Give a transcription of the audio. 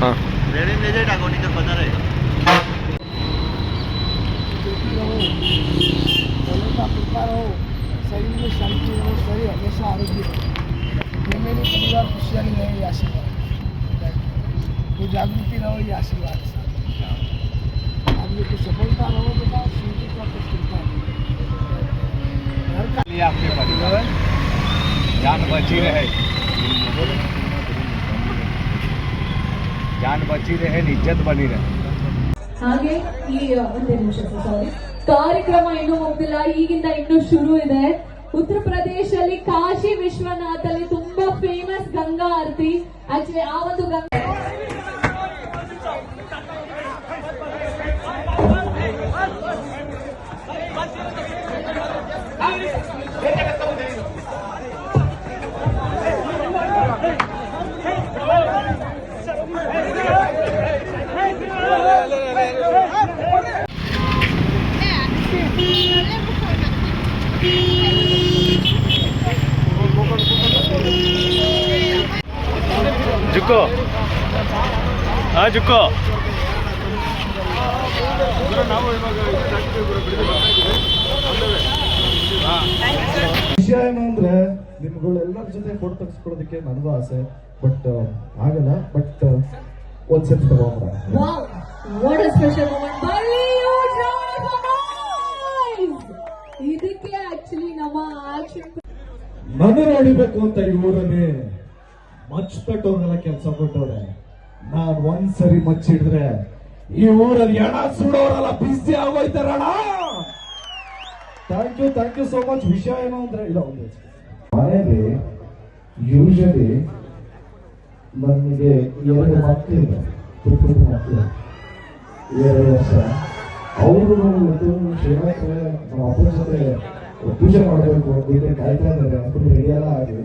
हाँ। तो रहेगा प्रकार हो शरीर में शांति हो शरीर हमेशा आरोग्य हो ये मेरे परिवार खुशहाली रहे ये आशीर्वाद तो जागृति रहो ये आशीर्वाद को सफलता रहो बेटा का कुछ है आपके परिवार जान बची रहे। जान बची रहे न इज्जत बनी रहे ಹಾಗೆ ಈ ಒಂದೇ ನಿಮಿಷ ಸಾರಿ ಕಾರ್ಯಕ್ರಮ ಇನ್ನೂ ಮುಗ್ದಿಲ್ಲ ಈಗಿಂದ ಇನ್ನೂ ಶುರು ಇದೆ ಉತ್ತರ ಪ್ರದೇಶದಲ್ಲಿ ಕಾಶಿ ವಿಶ್ವನಾಥಲ್ಲಿ ತುಂಬಾ ಫೇಮಸ್ ಗಂಗಾ ಆರತಿ ಆಕ್ಚುಲಿ ಆ ಒಂದು ಗಂಗಾ ಜುಕ್ಕೋ ಹಾಂ ಜುಕ್ಕೋ. ವಿಷಯ ಏನು ಅಂದ್ರೆ ನಿಮ್ಗಳೆಲ್ಲರ ಜೊತೆ ಫೋಟೋ ತೆಗೆಸ್ಕೊಳ್ಳೋದಕ್ಕೆ ನನಗೂ ಆಸೆ ಬಟ್ ಆಗಲ್ಲ ಬಟ್ ಒಂದ್ಸತಿ ತಗೊಂಡ್ರ ಇದಕ್ಕೆ एक्चुअली ನಮ್ಮ ಆಕ್ಷನ್ ನಾನು ಅಂತ ಈ ಊರನ್ನೇ ಮಚ್ ಕಟ್ಟೋರೆಲ್ಲ ಕೆಲಸ ಕೊಟ್ಟವ್ರೆ. ನಾನ್ ಒಂದ್ ಸರಿ ಮಚ್ಚಿಡಿದ್ರೆ ಈ ಊರಲ್ಲಿ ಎಣ ಸುಡೋರೆಲ್ಲ ಬಿಸಿ ಆಗೋಯ್ತಾರಣ thank you thank you so much ವಿಷಯ ಏನು ಅಂದ್ರೆ, ಇಲ್ಲ, ಒಂದು ಮನೆಯಲ್ಲಿ ಯೂಶಲಿ ನನಗೆ ಎರಡು ಮಕ್ಕಳಿದೆ ಪುಟ್ಟ ಮಕ್ಕಳು ಎರಡು ವರ್ಷ. ಅವರು ಶ್ರೀಮಂತ ನಮ್ಮ ಜೊತೆ ಪೂಜೆ ಮಾಡಬೇಕು. ಅಂತ ಕಾಯ್ತಾ ಇದ್ದಾರೆ. ಅಪ್ಪನ ಎಲ್ಲ ಆಗಿದೆ.